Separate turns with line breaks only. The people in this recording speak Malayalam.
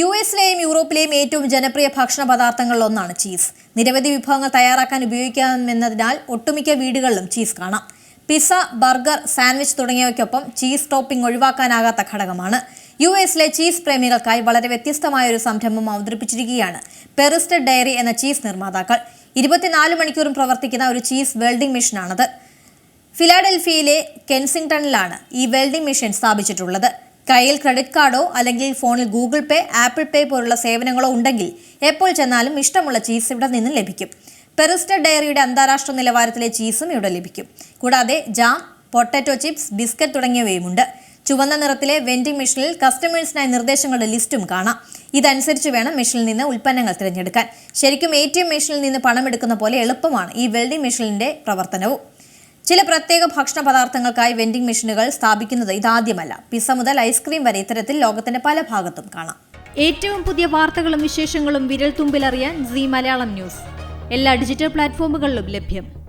യു എസിലെയും യൂറോപ്പിലെയും ഏറ്റവും ജനപ്രിയ ഭക്ഷണ പദാർത്ഥങ്ങളിൽ ഒന്നാണ് ചീസ്. നിരവധി വിഭവങ്ങൾ തയ്യാറാക്കാൻ ഉപയോഗിക്കാമെന്നതിനാൽ ഒട്ടുമിക്ക വീടുകളിലും ചീസ് കാണാം. പിസ്സ ബർഗർ സാൻഡ്വിച്ച് തുടങ്ങിയവയ്ക്കൊപ്പം ചീസ് ടോപ്പിംഗ് ഒഴിവാക്കാനാകാത്ത ഘടകമാണ്. യു എസിലെ ചീസ് പ്രേമികൾക്കായി വളരെ വ്യത്യസ്തമായ ഒരു സംരംഭം അവതരിപ്പിച്ചിരിക്കുകയാണ് പെറിസ്റ്റഡ് ഡയറി എന്ന ചീസ് നിർമ്മാതാക്കൾ. ഇരുപത്തിനാല് മണിക്കൂറും പ്രവർത്തിക്കുന്ന ഒരു ചീസ് വെൽഡിംഗ് മെഷീനാണത്. ഫിലാഡൽഫിയയിലെ കെൻസിംഗ്ടണിലാണ് ഈ വെൽഡിംഗ് മെഷീൻ സ്ഥാപിച്ചിട്ടുള്ളത്. കയ്യിൽ ക്രെഡിറ്റ് കാർഡോ അല്ലെങ്കിൽ ഫോണിൽ ഗൂഗിൾ പേ ആപ്പിൾ പേ പോലുള്ള സേവനങ്ങളോ ഉണ്ടെങ്കിൽ എപ്പോൾ ചെന്നാലും ഇഷ്ടമുള്ള ചീസ് ഇവിടെ നിന്നും ലഭിക്കും. പെറിസ്റ്റഡ് ഡയറിയുടെ അന്താരാഷ്ട്ര നിലവാരത്തിലെ ചീസും ഇവിടെ ലഭിക്കും. കൂടാതെ ജാം പൊട്ടറ്റോ ചിപ്സ് ബിസ്ക്കറ്റ് തുടങ്ങിയവയുമുണ്ട്. ചുവന്ന നിറത്തിലെ വെൻഡിംഗ് മെഷീനിൽ കസ്റ്റമേഴ്സിനായി നിർദ്ദേശങ്ങളുടെ ലിസ്റ്റും കാണാം. ഇതനുസരിച്ച് വേണം മെഷീനിൽ നിന്ന് ഉൽപ്പന്നങ്ങൾ തിരഞ്ഞെടുക്കാൻ. ശരിക്കും എ ടി എം മെഷീനിൽ നിന്ന് പണമെടുക്കുന്ന പോലെ എളുപ്പമാണ് ഈ വെൽഡിംഗ് മെഷീനിന്റെ പ്രവർത്തനവും. ചില പ്രത്യേക ഭക്ഷണ പദാർത്ഥങ്ങൾക്കായി വെൻഡിംഗ് മെഷീനുകൾ സ്ഥാപിക്കുന്നത് ഇതാദ്യമല്ല. പിസ മുതൽ ഐസ്ക്രീം വരെ ഇത്തരത്തിൽ ലോകത്തിന്റെ പല ഭാഗത്തും കാണാം.
ഏറ്റവും പുതിയ വാർത്തകളും വിശേഷങ്ങളും വിരൽ തുമ്പിലറിയാൻ സി മലയാളം ന്യൂസ്. എല്ലാ ഡിജിറ്റൽ പ്ലാറ്റ്ഫോമുകളിലും ലഭ്യം.